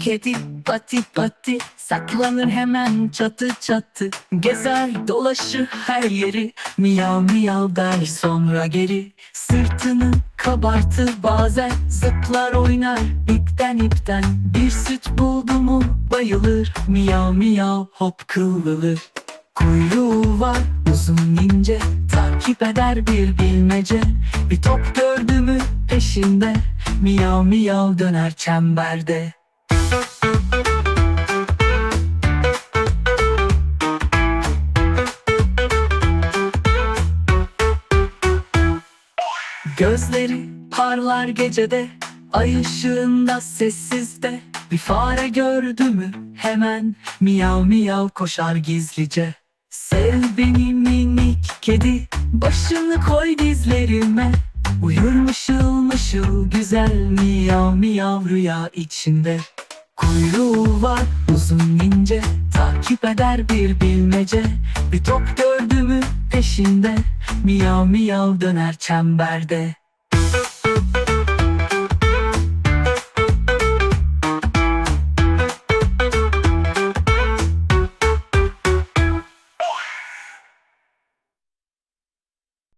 kedi pati pati Saklanır hemen çatı çatı. Gezer dolaşır her yeri. Miyav miyav der sonra geri. Sırtını kabartır bazen Zıplar oynar. İpten ipten Bir süt buldu mu bayılır. Miyav miyav hop kıvrılır Kuyruğu var uzun ince Takip eder bir bilmece. Bir top gördü mü peşinde Miyav miyav döner çemberde. Gözleri parlar gecede Ay ışığında sessizde. Bir fare gördü mü hemen Miyav miyav koşar gizlice. Sev beni minik kedi Başını koy dizlerime mışıl güzel Miyav miyav rüya içinde. Kuyruğu var uzun ince Takip eder bir bilmece. Bir top gördü mü peşinde Miyav miyav döner çemberde